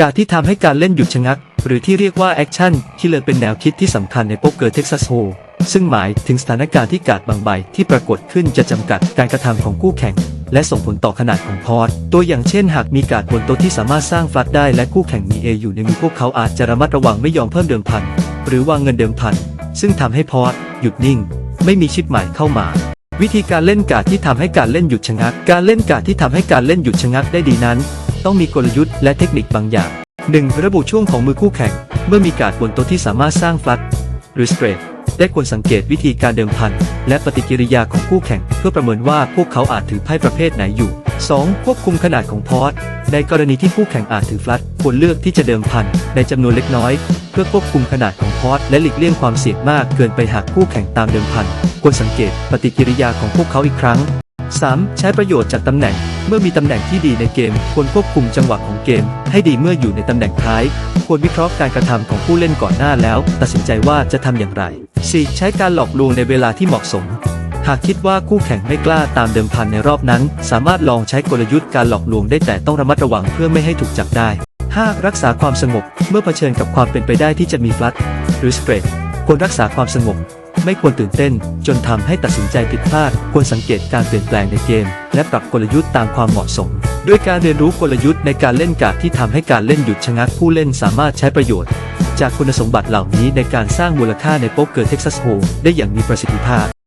การที่ทำให้การเล่นหยุดชะงัก หรือที่เรียกว่าแอคชั่นที่เลยเป็นแนวคิดที่สำคัญในโป๊กเกอร์เท็กซัสโฮซึ่งหมายถึงสถานการณ์ที่การ์ดบางใบที่ปรากฏขึ้นจะจำกัดการกระทำของคู่แข่ง และส่งผลต่อขนาดของพอร์ตตัวอย่างเช่น หากมีการ์ดบนโต๊ะที่สามารถสร้างฟลัดได้และคู่แข่งมี A ออยู่ในมือพวกเขาอาจจะระมัดระวังไม่ยอมเพิ่มเดิมพัน หรือวางเงินเดิมพัน ซึ่งทำให้พอร์ตหยุดนิ่ง ไม่มีชิปใหม่เข้ามาวิธีการเล่นการ์ดที่ทำให้การเล่นหยุดชะงัก การเล่นการ์ดที่ทำให้การเล่นหยุดชะงักได้ดีนั้น ต้องมีกลยุทธ์และเทคนิคบางอย่าง 1. ระบุช่วงของมือคู่แข่ง เมื่อมีการดบนโต๊ะที่สามารถสร้างฟลัดหรือสเตรทได้ควรสังเกตวิธีการเดิมพัน และปฏิกิริยาของคู่แข่ง เพื่อประเมินว่าพวกเขาอาจถือไพ่ประเภทไหนอยู่ 2. ควบคุมขนาดของพอร์ตในกรณีที่คู่แข่งอาจถือฟลัดควรเลือกที่จะเดิมพัน ในจำนวนเล็กน้อย เพื่อควบคุมขนาดของพอร์ตและหลีกเลี่ยงความเสี่ยงมากเกินไปหากคู่แข่งตามเดิมพัน ควรสังเกตปฏิกิริยาของพวกเขาอีกครั้ง 3. ใช้ประโยชน์จากตำแหน่ง เมื่อมีตำแหน่งที่ดีในเกม ควรควบคุมจังหวะของเกม ให้ดีเมื่ออยู่ในตำแหน่งท้าย ควรวิเคราะห์การกระทำของผู้เล่นก่อนหน้าแล้ว ตัดสินใจว่าจะทำอย่างไร 4. ใช้การหลอกลวงในเวลาที่เหมาะสม หากคิดว่าคู่แข่งไม่กล้าตามเดิมพันในรอบนั้น สามารถลองใช้กลยุทธ์การหลอกลวงได้แต่ต้องระมัดระวังเพื่อไม่ให้ถูกจับได้ 5. รักษาความสงบ เมื่อเผชิญกับความเป็นไปได้ที่จะมีฟลัดหรือสเปรดควรรักษาความสงบ ไม่ควรตื่นเต้น จนทำให้ตัดสินใจผิดพลาด ควรสังเกตการเปลี่ยนแปลงในเกม และปรับกลยุทธ์ตามความเหมาะสม ด้วยการเรียนรู้กลยุทธ์ในการเล่นการ์ดที่ทำให้การเล่นหยุดชะงักผู้เล่นสามารถใช้ประโยชน์ จากคุณสมบัติเหล่านี้ในการสร้างมูลค่าในโป๊กเกอร์เท็กซัสโฮได้อย่างมีประสิทธิภาพ